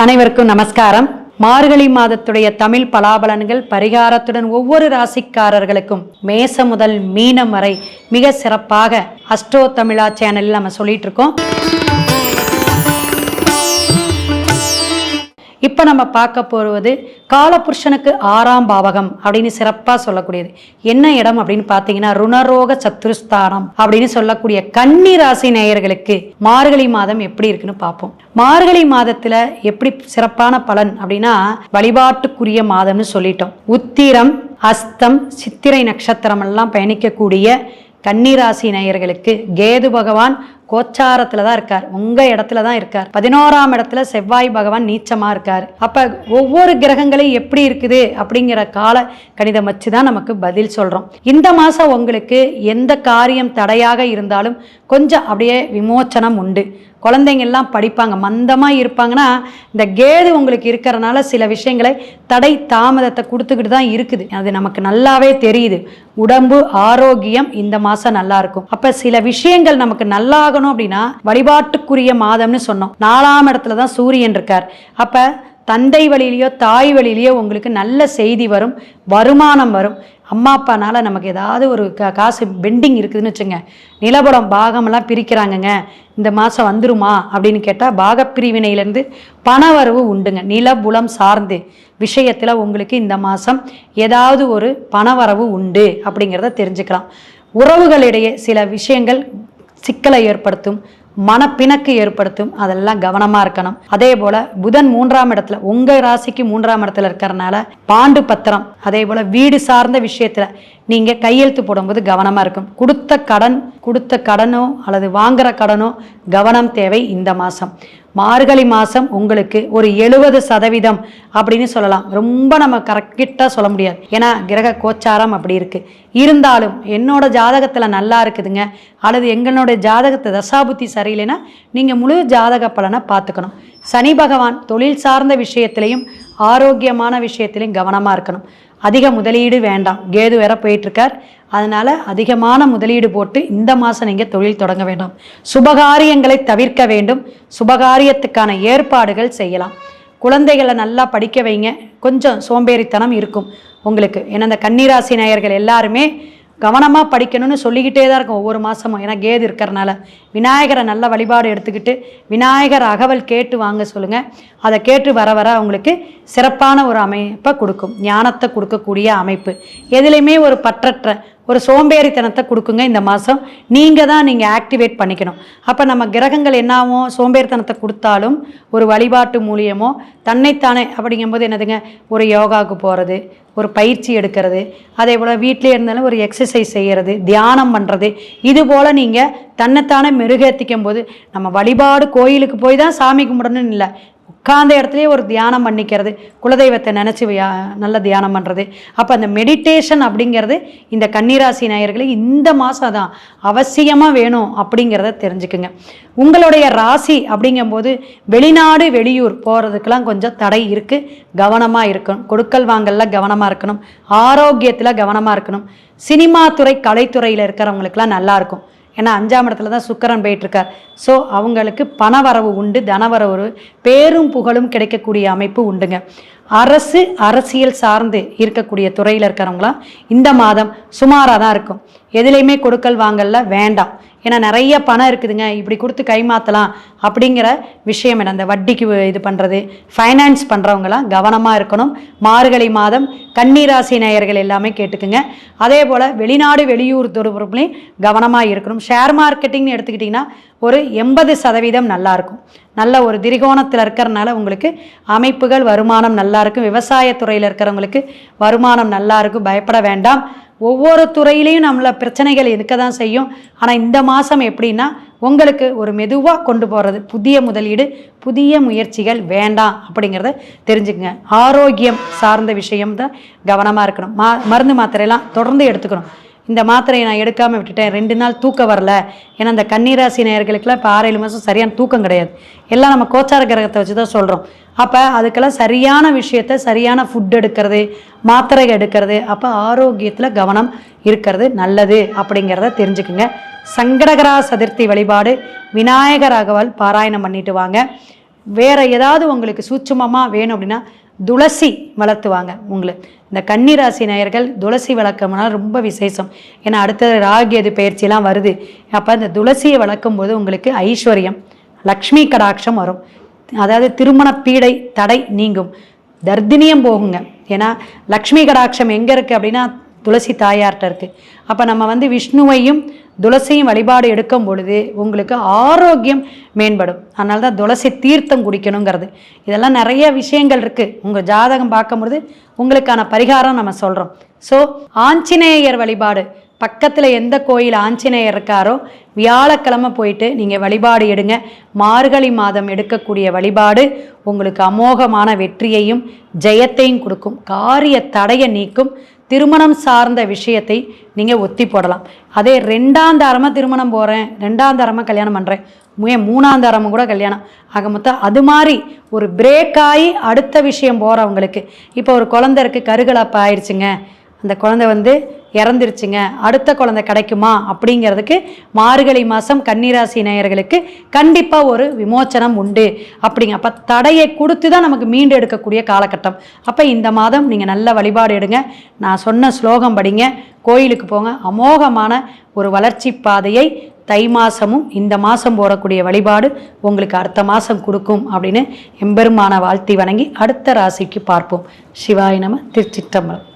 அனைவருக்கும் நமஸ்காரம். மார்கழி மாதத்துடைய தமிழ் பலாபலன்கள் பரிகாரத்துடன் ஒவ்வொரு ராசிக்காரர்களுக்கும் மேச முதல் மீனம் வரை மிக சிறப்பாக அஷ்டோ தமிழா சேனலில் நம்ம சொல்லிட்டு இருக்கோம். இப்போ நம்ம பார்க்க போவது காலபுருஷனுக்கு ஆறாம் பாவகம் அப்படின்னு சிறப்பாக சொல்லக்கூடியது. என்ன இடம் அப்படின்னு பார்த்தீங்கன்னா ருணரோக சத்துருஸ்தானம் அப்படின்னு சொல்லக்கூடிய கன்னி ராசி நேயர்களுக்கு மார்கழி மாதம் எப்படி இருக்குன்னு பார்ப்போம். மார்கழி மாதத்தில் எப்படி சிறப்பான பலன் அப்படின்னா வழிபாட்டுக்குரிய மாதம்னு சொல்லிட்டோம். உத்திரம் அஸ்தம் சித்திரை நட்சத்திரம் எல்லாம் பயணிக்கக்கூடிய கன்னிராசி நேயர்களுக்கு கேது பகவான் கோச்சாரத்துல தான் இருக்கார். உங்க இடத்துல தான் இருக்கார். பதினோராம் இடத்துல செவ்வாய் பகவான் நீச்சமா இருக்கார். அப்ப ஒவ்வொரு கிரகங்களையும் எப்படி இருக்குது அப்படிங்கிற கால கணிதம் வச்சு தான் நமக்கு பதில் சொல்றோம். இந்த மாசம் உங்களுக்கு எந்த காரியம் தடையாக இருந்தாலும் கொஞ்சம் அப்படியே விமோச்சனம் உண்டு. குழந்தைங்கள்லாம் படிப்பாங்க மந்தமாக இருப்பாங்கன்னா இந்த கேது உங்களுக்கு இருக்கிறனால சில விஷயங்களை தடை தாமதத்தை கொடுத்துக்கிட்டு தான் இருக்குது. அது நமக்கு நல்லாவே தெரியுது. உடம்பு ஆரோக்கியம் இந்த மாதம் நல்லா இருக்கும் அப்போ சில விஷயங்கள் நமக்கு நல்லாகணும் அப்படின்னா வழிபாட்டுக்குரிய மாதம்னு சொன்னோம். நாலாம் இடத்துல தான் சூரியன் இருக்கார். அப்போ தந்தை வழியிலையோ தாய் வழியிலையோ உங்களுக்கு நல்ல செய்தி வரும் வருமானம் வரும். அம்மா அப்பானால் நமக்கு ஏதாவது ஒரு கா காசு பெண்டிங் இருக்குதுன்னு வச்சுங்க. நிலபடம் பாகமெல்லாம் பிரிக்கிறாங்கங்க. இந்த மாதம் வந்துருமா? அப்படின்னு கேட்டால் பாகப்பிரிவினையிலேருந்து பணவரவு உண்டுங்க. நிலபுலம் சார்ந்து விஷயத்தில் உங்களுக்கு இந்த மாதம் ஏதாவது ஒரு பணவரவு உண்டு அப்படிங்கிறத தெரிஞ்சுக்கலாம். உறவுகளிடையே சில விஷயங்கள் சிக்கலை ஏற்படுத்தும். மனப்பிணக்கு ஏற்படுத்தும். அதெல்லாம் கவனமாக இருக்கணும். அதே போல் புதன் மூன்றாம் இடத்துல உங்கள் ராசிக்கு மூன்றாம் இடத்துல இருக்கிறனால பாண்டு பத்திரம் அதே போல் வீடு சார்ந்த விஷயத்தில் நீங்கள் கையெழுத்து போடும்போது கவனமாக இருக்கும். கொடுத்த கடன் கொடுத்த கடனோ அல்லது வாங்குற கடனோ கவனம் தேவை இந்த மாதம் மார்கழி மாதம் உங்களுக்கு ஒரு எழுபது சதவீதம் அப்படின்னு சொல்லலாம். ரொம்ப நம்ம கரெக்டாக சொல்ல முடியாது. ஏன்னா கிரக கோச்சாரம் அப்படி இருக்குது இருந்தாலும் என்னோட ஜாதகத்தில் நல்லா இருக்குதுங்க. அல்லது எங்களோட ஜாதகத்தை தசாபுத்தி சரியில்லைன்னா நீங்கள் முழு ஜாதக பலனை பார்த்துக்கணும். சனி பகவான் தொழில் சார்ந்த விஷயத்திலையும் ஆரோக்கியமான விஷயத்திலையும் கவனமாக இருக்கணும். அதிக முதலீடு வேண்டாம். கேது வேற போயிட்டுருக்கார். அதனால் அதிகமான முதலீடு போட்டு இந்த மாதம் நீங்கள் தொழில் தொடங்க வேண்டாம். சுபகாரியங்களை தவிர்க்க வேண்டும். சுபகாரியத்துக்கான ஏற்பாடுகள் செய்யலாம். குழந்தைகளை நல்லா படிக்க வைங்க. கொஞ்சம் சோம்பேறித்தனம் இருக்கும். உங்களுக்கு ஏன்னா இந்த கன்னிராசி நேயர்கள் எல்லாருமே கவனமாக படிக்கணும்னு சொல்லிக்கிட்டே தான் இருக்கும் ஒவ்வொரு மாதமும் ஏன்னா கேது இருக்கிறனால. விநாயகரை நல்ல வழிபாடு எடுத்துக்கிட்டு விநாயகர் அகவல் கேட்டு வாங்க சொல்லுங்கள் அதை கேட்டு வர வர அவங்களுக்கு சிறப்பான ஒரு அமைப்பை கொடுக்கும். ஞானத்தை கொடுக்கக்கூடிய அமைப்பு. எதுலேயுமே ஒரு பற்றற்ற ஒரு சோம்பேறித்தனத்தை கொடுக்குங்க இந்த மாதம் நீங்கள் தான் நீங்கள் ஆக்டிவேட் பண்ணிக்கணும். அப்போ நம்ம கிரகங்கள் என்னாவும் சோம்பேறித்தனத்தை கொடுத்தாலும் ஒரு வழிபாட்டு மூலியமோ தன்னைத்தானே அப்படிங்கும்போது என்னதுங்க? ஒரு யோகாவுக்கு போகிறது ஒரு பயிற்சி எடுக்கிறது அதே போல் வீட்டிலே இருந்தாலும் ஒரு எக்ஸசைஸ் செய்கிறது தியானம் பண்ணுறது இது போல் நீங்கள் தன்னைத்தானே மெருகேற்றிக்கும் போது நம்ம வழிபாடு கோயிலுக்கு போய் தான் சாமி கும்பிடணும்னு இல்லை. உட்கார்ந்த இடத்துலையே ஒரு தியானம் பண்ணிக்கிறது. குலதெய்வத்தை நினச்சி நல்ல தியானம் பண்ணுறது அப்போ அந்த மெடிடேஷன் அப்படிங்கிறது இந்த கன்னிராசி நேயர்களுக்கு இந்த மாதம் தான் அவசியமாக வேணும் அப்படிங்கிறத தெரிஞ்சுக்குங்க. உங்களுடைய ராசி அப்படிங்கும்போது வெளிநாடு வெளியூர் போகிறதுக்கெலாம் கொஞ்சம் தடை இருக்குது கவனமாக இருக்கணும். கொடுக்கல் வாங்கல்ல கவனமாக இருக்கணும். ஆரோக்கியத்தில் கவனமாக இருக்கணும். சினிமா துறை கலைத்துறையில் இருக்கிறவங்களுக்கெல்லாம் நல்லாயிருக்கும் ஏன்னா அஞ்சாம் இடத்துல தான் சுக்கரன் போயிட்டுருக்கார். ஸோ அவங்களுக்கு பணவரவு உண்டு தனவரவு பேரும் புகழும் கிடைக்கக்கூடிய அமைப்பு உண்டுங்க. அரசு அரசியல் சார்ந்து இருக்கக்கூடிய துறையில் இருக்கிறவங்களாம் இந்த மாதம் சுமாராக தான் இருக்கும். எதுலேயுமே கொடுக்கல் வாங்கல வேண்டாம். ஏன்னா நிறைய பணம் இருக்குதுங்க. இப்படி கொடுத்து கைமாற்றலாம் அப்படிங்கிற விஷயம் என்ன? அந்த வட்டிக்கு இது பண்ணுறது ஃபைனான்ஸ் பண்ணுறவங்களாம் கவனமாக இருக்கணும். மார்கழி மாதம் கன்னிராசி நேயர்கள் எல்லாமே கேட்டுக்குங்க. அதே போல் வெளிநாடு வெளியூர் தொடர்புலையும் கவனமாக இருக்கணும். ஷேர் மார்க்கெட்டிங்னு எடுத்துக்கிட்டிங்கன்னா ஒரு எண்பது சதவீதம் நல்லாயிருக்கும் நல்ல ஒரு திரிகோணத்தில் இருக்கிறனால உங்களுக்கு அமைப்புகள் வருமானம் நல்லாயிருக்கும் விவசாயத்துறையில் இருக்கிறவங்களுக்கு வருமானம் நல்லா இருக்கும் பயப்பட வேண்டாம். ஒவ்வொரு துறையிலையும் நம்மளை பிரச்சனைகள் இருக்க தான் செய்யும். ஆனால் இந்த மாதம் எப்படின்னா உங்களுக்கு ஒரு மெதுவாக கொண்டு போகிறது புதிய முதலீடு புதிய முயற்சிகள் வேண்டாம் அப்படிங்கிறத தெரிஞ்சுக்கங்க. ஆரோக்கியம் சார்ந்த விஷயம் தான் கவனமாக இருக்கணும். மா மருந்து மாத்திரையெல்லாம் தொடர்ந்து எடுத்துக்கணும். இந்த மாத்திரையை நான் எடுக்காமல் விட்டுட்டேன். ரெண்டு நாள் தூக்கம் வரல. ஏன்னா இந்த கன்னிராசி நேயர்களுக்கெல்லாம் இப்போ ஆறு ஏழு மாதம் சரியான தூக்கம் கிடையாது. எல்லாம் நம்ம கோச்சார கிரகத்தை வச்சு தான் சொல்கிறோம் அப்போ அதுக்கெல்லாம் சரியான விஷயத்த சரியான ஃபுட் எடுக்கிறது மாத்திரை எடுக்கிறது அப்போ ஆரோக்கியத்தில் கவனம் இருக்கிறது நல்லது அப்படிங்கிறத தெரிஞ்சுக்குங்க. சங்கடகரா சதுர்த்தி வழிபாடு விநாயகர் அகவல் பாராயணம் பண்ணிட்டு வாங்க. வேறு ஏதாவது உங்களுக்கு சூட்சமமாக வேணும் அப்படின்னா துளசி வளர்த்துவாங்க உங்களுக்கு இந்த கன்னிராசி நேயர்கள் துளசி வளர்க்கணும்னா ரொம்ப விசேஷம். ஏன்னா அடுத்தது ராகி அது பயிற்சியெல்லாம் வருது. அப்போ இந்த துளசியை வளர்க்கும் போது உங்களுக்கு ஐஸ்வர்யம் லக்ஷ்மி கடாட்சம் வரும். அதாவது திருமண பீடை தடை நீங்கும். தர்தினியம் போகுங்க. ஏன்னா லக்ஷ்மி கடாட்சம் எங்கே இருக்குது அப்படின்னா துளசி தாயார்கிட்ட இருக்குது அப்போ நம்ம வந்து விஷ்ணுவையும் துளசியும் வழிபாடு எடுக்கும் பொழுது உங்களுக்கு ஆரோக்கியம் மேம்படும். அதனால தான் துளசி தீர்த்தம் குடிக்கணுங்கிறது. இதெல்லாம் நிறைய விஷயங்கள் இருக்குது உங்கள் ஜாதகம் பார்க்கும்பொழுது உங்களுக்கான பரிகாரம் நம்ம சொல்கிறோம் ஸோ ஆஞ்சநேயர் வழிபாடு. பக்கத்தில் எந்த கோயில் ஆஞ்சநேயர் இருக்காரோ வியாழக்கிழமை போயிட்டு நீங்கள் வழிபாடு எடுங்க. மார்கழி மாதம் எடுக்கக்கூடிய வழிபாடு உங்களுக்கு அமோகமான வெற்றியையும் ஜெயத்தையும் கொடுக்கும். காரிய தடையை நீக்கும். திருமணம் சார்ந்த விஷயத்தை நீங்கள் ஒத்தி போடலாம். அதே ரெண்டாம் தாரமாக திருமணம் போகிறேன் ரெண்டாம் தாரமாக கல்யாணம் பண்ணுறேன் முய மூணாம் தாரமும் கூட கல்யாணம். ஆக மொத்தம் அது மாதிரி ஒரு பிரேக் ஆகி அடுத்த விஷயம் போகிறவங்களுக்கு இப்போ ஒரு குழந்த இருக்குது கருகலப்பு ஆயிடுச்சுங்க அந்த குழந்தை வந்து இறந்துருச்சுங்க. அடுத்த குழந்தை கிடைக்குமா? அப்படிங்கிறதுக்கு மார்கழி மாதம் கன்னிராசி நேயர்களுக்கு கண்டிப்பாக ஒரு விமோச்சனம் உண்டு. அப்படிங்க. அப்போ தடையை கொடுத்து தான் நமக்கு மீண்டு எடுக்கக்கூடிய காலகட்டம். அப்போ இந்த மாதம் நீங்கள் நல்ல வழிபாடு எடுங்க. நான் சொன்ன ஸ்லோகம் படிங்க. கோயிலுக்கு போங்க. அமோகமான ஒரு வளர்ச்சி பாதையை தை மாதமும் இந்த மாதம் போடக்கூடிய வழிபாடு உங்களுக்கு அடுத்த மாதம் கொடுக்கும் அப்படின்னு எம்பெருமான வாழ்த்தி வணங்கி அடுத்த ராசிக்கு பார்ப்போம். சிவாய நம திருச்சிற்றம்பலம்.